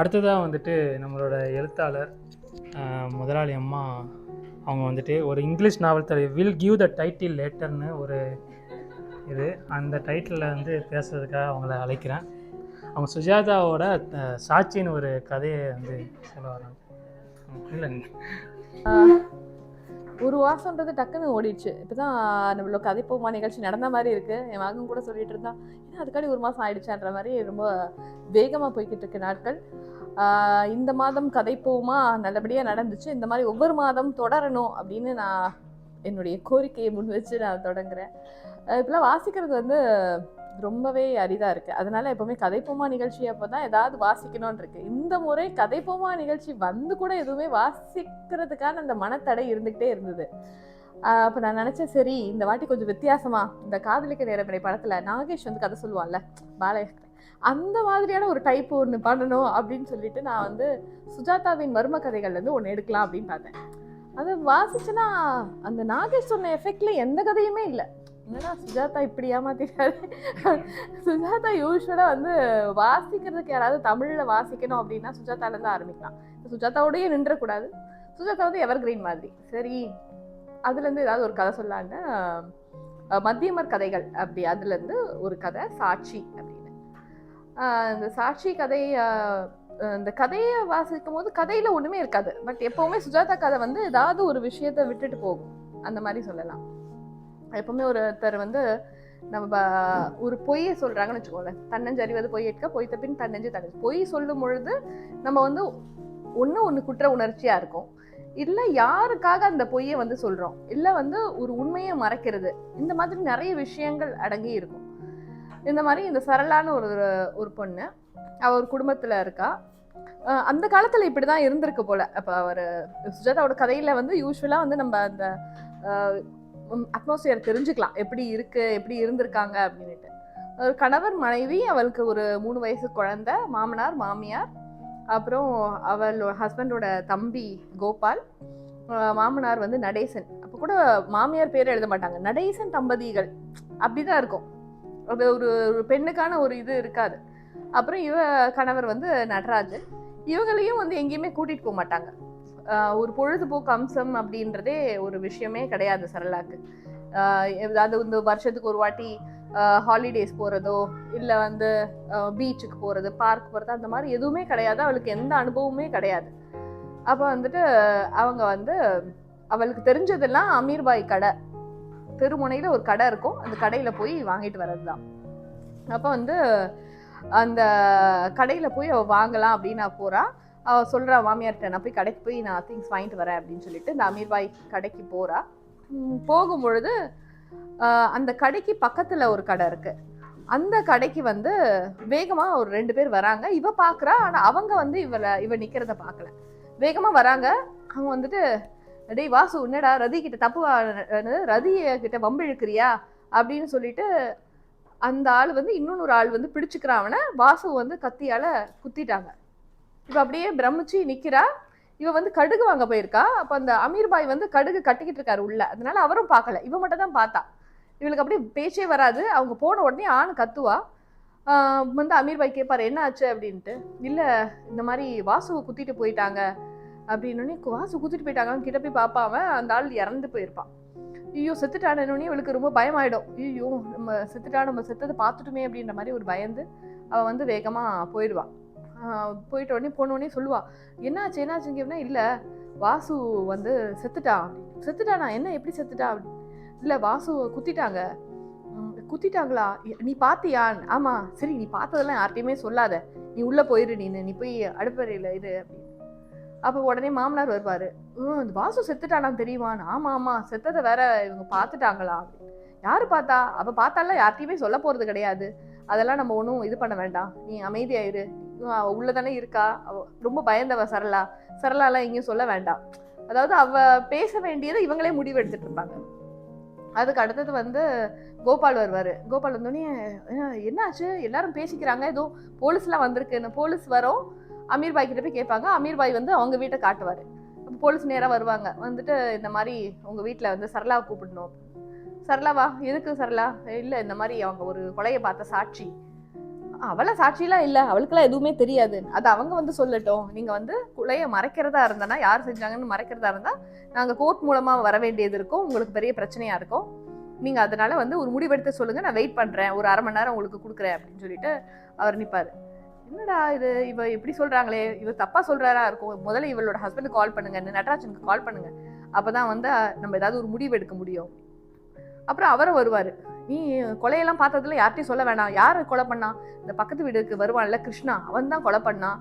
அடுத்ததாக வந்துட்டு நம்மளோட எழுத்தாளர் முதலாளி அம்மா அவங்க வந்துட்டு ஒரு இங்கிலீஷ் நாவல் தலை வில் கிவ் த டைட்டில் லேட்டர்னு ஒரு இது. அந்த டைட்டிலில் வந்து பேசுறதுக்காக அவங்கள அழைக்கிறேன். அவங்க சுஜாதாவோட சாட்சின்னு ஒரு கதையை வந்து சொல்ல வராங்க இல்லை. ஒரு வாசம்ன்றது டக்குன்னு ஓடிடுச்சு. இப்போ இப்போதான் நம்மளோட கதைப்போமா நிகழ்ச்சி நடந்த மாதிரி இருக்குது என் மகன் கூட சொல்லிட்டு இருந்தான் ஏன்னா அதுக்காடி ஒரு மாதம் ஆயிடுச்சான்ற மாதிரி ரொம்ப வேகமாக போய்கிட்டு இருக்கு நாட்கள். இந்த மாதம் கதைப்போமா? நல்லபடியாக நடந்துச்சு. இந்த மாதிரி ஒவ்வொரு மாதம் தொடரணும் அப்படின்னு நான் என்னுடைய கோரிக்கையை முன் வச்சு நான் தொடங்குறேன். இப்போலாம் இப்பெல்லாம் வாசிக்கிறது வந்து ரொம்பவே அரிதாக இருக்குது அதனால் எப்போவுமே கதைப்போமா நிகழ்ச்சி அப்போ தான் ஏதாவது வாசிக்கணும்னு இருக்குது இந்த முறை கதைப்போமா நிகழ்ச்சி வந்து கூட எதுவுமே வாசிக்கிறதுக்கான அந்த மனத்தடை இருந்துக்கிட்டே இருந்தது. அப்போ நான் நினச்சேன் சரி இந்த வாட்டி கொஞ்சம் வித்தியாசமா இந்த காதலிக்க நேரப்படை படத்தில் நாகேஷ் வந்து கதை சொல்லுவான்ல பாலய அந்த மாதிரியான ஒரு டைப் ஒன்று பண்ணணும் அப்படின்னு சொல்லிட்டு நான் வந்து சுஜாதாவின் மர்ம கதைகள்லேருந்து ஒன்று எடுக்கலாம் அப்படின்னு பார்த்தேன். அது வாசிச்சுன்னா அந்த நாகேஷ் சொன்ன எஃபெக்டில் எந்த கதையுமே இல்லை. என்னடா சுஜாதா இப்படி ஏமாத்திட்டாரு? சுஜாதா யூஸ்வலாக வந்து வாசிக்கிறதுக்கு யாராவது தமிழில் வாசிக்கணும் அப்படின்னா சுஜாதாலேருந்து ஆரம்பிக்கலாம். சுஜாதாவோடய நின்றக்கூடாது. சுஜாதா வந்து எவர் கிரீன் மாதிரி. சரி அதுலேருந்து ஏதாவது ஒரு கதை சொல்லலான்னு மத்தியமர் கதைகள் அப்படி. அதுலேருந்து ஒரு கதை சாட்சி அப்படின்னு. இந்த சாட்சி கதை இந்த கதையை வாசிக்கும் போது கதையில் ஒன்றுமே இருக்காது. பட் எப்போவுமே சுஜாதா கதை வந்து ஏதாவது ஒரு விஷயத்தை விட்டுட்டு போகும். அந்த மாதிரி சொல்லலாம். எப்பவுமே ஒருத்தர் வந்து நம்ம ஒரு பொய்யை சொல்கிறாங்கன்னு வச்சுக்கோங்களேன். தன்னஞ்சறிவது பொய் எடுக்க பொய் தப்பின் தன்னஞ்சு தடை பொய் சொல்லும் பொழுது நம்ம வந்து ஒன்று ஒன்று குற்ற உணர்ச்சியாக இருக்கும். இல்லை யாருக்காக அந்த பொய்யை வந்து சொல்கிறோம் இல்லை வந்து ஒரு உண்மையை மறைக்கிறது. இந்த மாதிரி நிறைய விஷயங்கள் அடங்கி இருக்கும். இந்த மாதிரி இந்த சரளான ஒரு ஒரு பொண்ணு அவ ஒரு குடும்பத்தில் இருக்கா. அந்த காலத்தில் இப்படி தான் இருந்திருக்கு போல். அப்போ அவர் சுஜாதாவோட கதையில் வந்து யூஸ்வலாக வந்து நம்ம அந்த அட்மாஸ்பியர் தெரிஞ்சுக்கலாம். எப்படி இருக்கு எப்படி இருந்திருக்காங்க அப்படின்னுட்டு. ஒரு கணவர் மனைவி அவளுக்கு ஒரு மூணு வயசு குழந்தை மாமனார் மாமியார் அப்புறம் அவள் ஹஸ்பண்டோட தம்பி கோபால் மாமனார் வந்து நடேசன். அப்போ கூட மாமியார் பேர் எழுத மாட்டாங்க. நடேசன் தம்பதிகள். அப்படிதான் இருக்கும். அது ஒரு ஒரு பெண்ணுக்கான ஒரு இது இருக்காது. அப்புறம் இவ கணவர் வந்து நடராஜன். இவங்களையும் வந்து எங்கேயுமே கூட்டிகிட்டு போக மாட்டாங்க. ஒரு பொழுதுபோக்கு அம்சம் அப்படின்றதே ஒரு விஷயமே கிடையாது சரளாக்கு. ஏதாவது இந்த வருஷத்துக்கு ஒரு வாட்டி ஹாலிடேஸ் போகிறதோ இல்லை வந்து பீச்சுக்கு போகிறது பார்க் போகிறது அந்த மாதிரி எதுவுமே கிடையாது. அவளுக்கு எந்த அனுபவமுமே கிடையாது. அப்போ வந்துட்டு அவங்க வந்து அவளுக்கு தெரிஞ்சதெல்லாம் அமீர்பாய் கடை. திருமுனையில் ஒரு கடை இருக்கும். அந்த கடையில் போய் வாங்கிட்டு வர்றது தான் அப்போ வந்து அந்த கடையில் போய் அவள் வாங்கலாம் அப்படின்னு நான் போகிறா சொல்கிறா மாமியார்கிட்ட நான் போய் கடைக்கு போய் நான் திங்ஸ் வாங்கிட்டு வரேன் அப்படின்னு சொல்லிட்டு இந்த அமீர்பாய் கடைக்கு போகிறா போகும்பொழுது அந்த கடைக்கு பக்கத்தில் ஒரு கடை இருக்குது அந்த கடைக்கு வந்து வேகமாக ஒரு ரெண்டு பேர் வராங்க. இவ பார்க்குறா ஆனால் அவங்க வந்து இவளை இவ நிற்கிறத பார்க்கல வேகமாக வராங்க. அவங்க வந்துட்டு டேய் வாசு என்னடா ரதி கிட்ட தப்பு வா- ரதி கிட்ட வம்பு இழுக்கிறியா? அப்படின்னு சொல்லிட்டு அந்த ஆள் வந்து இன்னொன்று ஆள் வந்து பிடிச்சிக்கிறான் அவனை. வாசு வந்து கத்தியால குத்திட்டாங்க. இப்போ அப்படியே பிரமிச்சு நிற்கிறா இவ வந்து கடுகு வாங்க போயிருக்கா. அப்போ அந்த அமீர் பாய் வந்து கடுகு கட்டிக்கிட்டு இருக்காரு உள்ள. அதனால அவரும் பார்க்கல. இவ மட்டும் தான் பார்த்தா. இவளுக்கு அப்படியே பேச்சே வராது. அவங்க போன உடனே ஆண் கத்துவா. வந்து அமீர் பாய் கேட்பாரு என்ன ஆச்சு? அப்படின்ட்டு. இல்லை இந்த மாதிரி வாசுவை குத்திட்டு போயிட்டாங்க. அப்படின்னு வாசு குத்திட்டு போயிட்டாங்கன்னு கிட்ட போய் பார்ப்பாவன் அவன் அந்த ஆள் இறந்து போயிருப்பான் ஐயோ செத்துட்டானே இவளுக்கு ரொம்ப பயமாயிடும். ஐயோ நம்ம செத்துட்டா நம்ம செத்ததை பார்த்துட்டுமே அப்படின்ற மாதிரி ஒரு பயந்து அவள் வந்து வேகமாக போயிடுவான் போயிட்ட உடனே போனோடனே சொல்லுவா என்னாச்சு என்னாச்சுன்னு கேட்பனா இல்லை வாசு வந்து செத்துட்டான் செத்துட்டானா என்ன எப்படி செத்துட்டா? அப்படின்னு இல்லை வாசு குத்திட்டாங்க. குத்திட்டாங்களா? நீ பார்த்தியா ஆமா சரி நீ பார்த்ததெல்லாம் யார்ட்டையுமே சொல்லாத. நீ உள்ள போயிரு நீனு நீ போய் அடுப்பறையில் இரு. அப்படின்னு அப்போ உடனே மாமனார் வருவாரு. "ம், இந்த வாசு செத்துட்டானா தெரியுமான்னு ஆமா ஆமா செத்ததை வேற இவங்க பார்த்துட்டாங்களா அப்படின்னு. யாரு பார்த்தா? அப்போ பார்த்தாலாம் யார்ட்டையுமே சொல்ல போறது கிடையாது. அதெல்லாம் நம்ம ஒன்றும் இது பண்ண வேண்டாம். நீ அமைதியாயிரு அவள் உள்ளே உள்ளதானே இருக்கா? அவ ரொம்ப பயந்தவ சரளா. சரளாலாம் எங்கேயும் சொல்ல வேண்டாம். அதாவது அவ பேச வேண்டியதை இவங்களே முடிவு எடுத்துட்டு இருப்பாங்க. அதுக்கு அடுத்தது வந்து கோபால் வருவார். கோபால் வந்தோடனே என்னாச்சு? எல்லாரும் பேசிக்கிறாங்க. ஏதோ போலீஸ்லாம் வந்திருக்குன்னு. போலீஸ் வரோம். அமீர் பாய் கிட்ட போய் கேட்பாங்க. அமீர் பாய் வந்து அவங்க வீட்டை காட்டுவார். அப்போ போலீஸ் நேராக வருவாங்க. வந்துட்டு இந்த மாதிரி உங்கள் வீட்டில் வந்து சரளாவை கூப்பிடணும். சரளாவா எதுக்கு சரளா? இல்லை இந்த மாதிரி அவங்க ஒரு கொலையை பார்த்த சாட்சி. அவளை சாட்சியெலாம் இல்லை. அவளுக்கெல்லாம் எதுவுமே தெரியாது. அது அவங்க வந்து சொல்லட்டும். நீங்கள் வந்து கொலையை மறைக்கிறதா இருந்தனா யார் செஞ்சாங்கன்னு மறைக்கிறதா இருந்தால் நாங்கள் கோர்ட் மூலமாக வர வேண்டியது இருக்கும். உங்களுக்கு பெரிய பிரச்சனையாக இருக்கும். நீங்கள் அதனால வந்து ஒரு முடிவெடுத்து சொல்லுங்கள் நான் வெயிட் பண்ணுறேன் ஒரு அரை மணி நேரம் உங்களுக்கு கொடுக்குறேன் அப்படின்னு சொல்லிட்டு அவர் நிற்பார் என்னடா இது? இவ எப்படி சொல்கிறாங்களே இவ தப்பாக சொல்கிறாரா இருக்கும். முதல்ல இவளோட ஹஸ்பண்டுக்கு கால் பண்ணுங்க. நடராஜனுக்கு கால் பண்ணுங்க. அப்போ தான் வந்து நம்ம ஏதாவது ஒரு முடிவு எடுக்க முடியும். அப்புறம் அவரும் வருவார். நீ கொலையெல்லாம் பார்த்ததுல யார்ட்டையும் சொல்ல வேணாம். யார் கொலை பண்ணா? இந்த பக்கத்து வீடுக்கு வருவான்ல கிருஷ்ணா. அவன் தான் கொலை பண்ணான்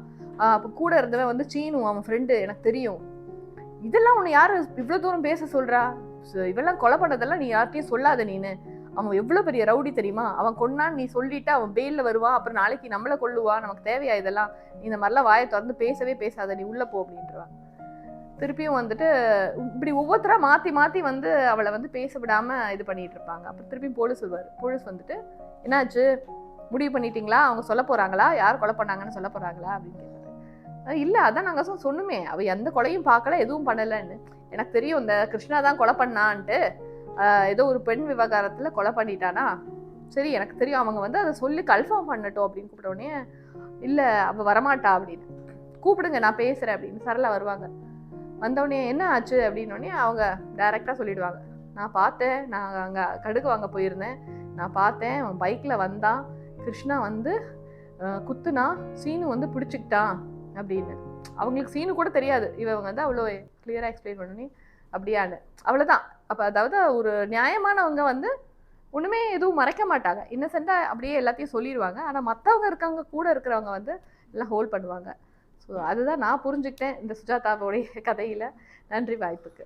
அப்போ கூட இருந்தவன் வந்து சீனு அவன் ஃப்ரெண்டு எனக்கு தெரியும். இதெல்லாம் உன்னை யார் இவ்வளோ தூரம் பேச சொல்றா? இவெல்லாம் கொலை பண்ணதெல்லாம் நீ யார்ட்டையும் சொல்லாத நீனு. அவன் எவ்வளோ பெரிய ரவுடி தெரியுமா? அவன் கொன்னான்னு நீ சொல்லிட்டு அவன் பெயிலில் வருவான். அப்புறம் நாளைக்கு நம்மளை கொல்லுவா. நமக்கு தேவையா இதெல்லாம்? நீ இந்த மாதிரிலாம் வாயை திறந்து பேசவே பேசாத. நீ உள்ளே போ அப்படின்றான் திருப்பியும் வந்துட்டு இப்படி ஒவ்வொருத்தராக மாற்றி மாற்றி வந்து அவளை வந்து பேச விடாமல் இது பண்ணிட்டு இருப்பாங்க. அப்புறம் திருப்பியும் போலீஸ் வருவார். போலீஸ் வந்துட்டு என்னாச்சு? முடிவு பண்ணிட்டீங்களா? அவங்க சொல்ல போகிறாங்களா யார் கொலை பண்ணாங்கன்னு சொல்ல போகிறாங்களா அப்படின்னு கேட்டாரு. இல்லை அதான் நாங்கள் சொ- சொன்னோமே. அவள் எந்த கொலையும் பார்க்கல எதுவும் பண்ணலைன்னு. எனக்கு தெரியும் இந்த கிருஷ்ணா தான் கொலை பண்ணான்ட்டு. ஏதோ ஒரு பெண் விவகாரத்தில் கொலை பண்ணிட்டானா? சரி எனக்கு தெரியும். அவங்க வந்து அதை சொல்லி கன்ஃபார்ம் பண்ணட்டும் அப்படின்னு கூப்பிட்டோடனே இல்லை அவள் வரமாட்டா அப்படின்னு. கூப்பிடுங்க நான் பேசுகிறேன் அப்படின்னு. சரளா வருவாங்க. வந்தவுடனே என்ன ஆச்சு அப்படின்னோடனே அவங்க டைரெக்டாக சொல்லிடுவாங்க. நான் பார்த்தேன் நான் அங்கே கடுகு வாங்க போயிருந்தேன். நான் பார்த்தேன் அவன் பைக்கில் வந்தான். கிருஷ்ணா வந்து குத்துனா சீனு வந்து பிடிச்சிக்கிட்டான் அப்படின்னு. அவங்களுக்கு சீனு கூட தெரியாது. இவங்க வந்து அவ்வளோ கிளியராக எக்ஸ்பிளைன் பண்ணி அப்படியான்னு. அவ்வளோதான் அப்போ அதாவது ஒரு நியாயமானவங்க வந்து ஒன்றுமே எதுவும் மறைக்க மாட்டாங்க. இன்னசென்ட்டாக அப்படியே எல்லாத்தையும் சொல்லிடுவாங்க. ஆனால் மற்றவங்க இருக்கவங்க கூட இருக்கிறவங்க வந்து எல்லாம் ஹோல்ட் பண்ணுவாங்க. ஸோ அதுதான் நான் புரிஞ்சுக்கிட்டேன் இந்த சுஜாதாவோடைய கதையில். நன்றி வாய்ப்புக்கு.